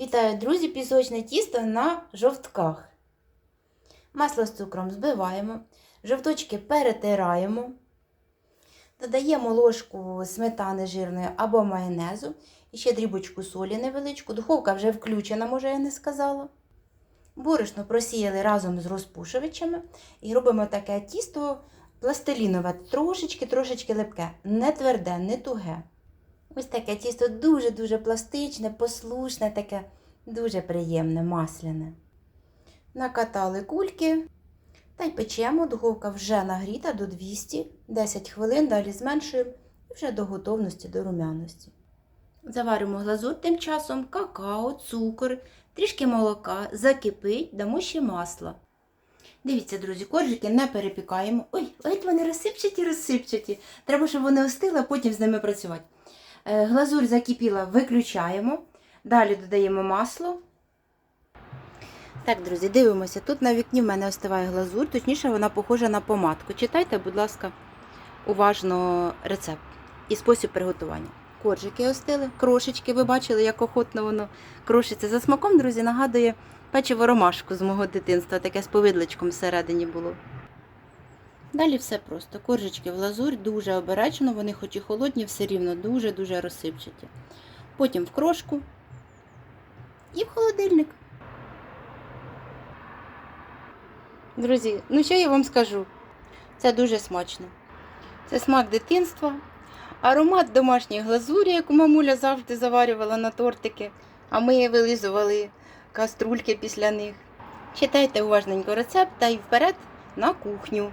Вітаю, друзі! Пісочне тісто на жовтках. Масло з цукром збиваємо, жовточки перетираємо, додаємо ложку сметани жирної або майонезу, і ще дрібочку солі невеличку. Духовка вже включена, може, я не сказала. Борошно просіяли разом з розпушувачами і робимо таке тісто пластилінове, трошечки-трошечки липке, не тверде, не туге. Ось таке тісто дуже-дуже пластичне, послушне, таке дуже приємне, масляне. Накатали кульки та й печемо. Духовка вже нагріта до 200, 10 хвилин, далі зменшуємо вже до готовності, до румяності. Заваримо глазур тим часом, какао, цукор, трішки молока, закипить, дамо ще масла. Дивіться, друзі, коржики не перепікаємо. Ой, ой, вони розсипчаті, розсипчаті. Треба, щоб вони остили, а потім з ними працювати. Е, Глазурь закипіла, виключаємо. Далі додаємо масло. Так, друзі, дивимося. Тут на вікні в мене остиває глазурь, точніше, вона похожа на помадку. Читайте, будь ласка, уважно рецепт і спосіб приготування. Коржики остили, крошечки, ви бачили, як охотно воно крошиться. За смаком, друзі, нагадує печиво ромашку з мого дитинства, таке з повидличком всередині було. Далі все просто. Коржички в лазурь, дуже обережно, вони хоч і холодні, все рівно дуже-дуже розсипчаті. Потім в крошку і в холодильник. Друзі, ну що я вам скажу? Це дуже смачно. Це смак дитинства, аромат домашньої глазурі, яку мамуля завжди заварювала на тортики, а ми вилизували каструльки після них. Читайте уважненько рецепт та й вперед на кухню.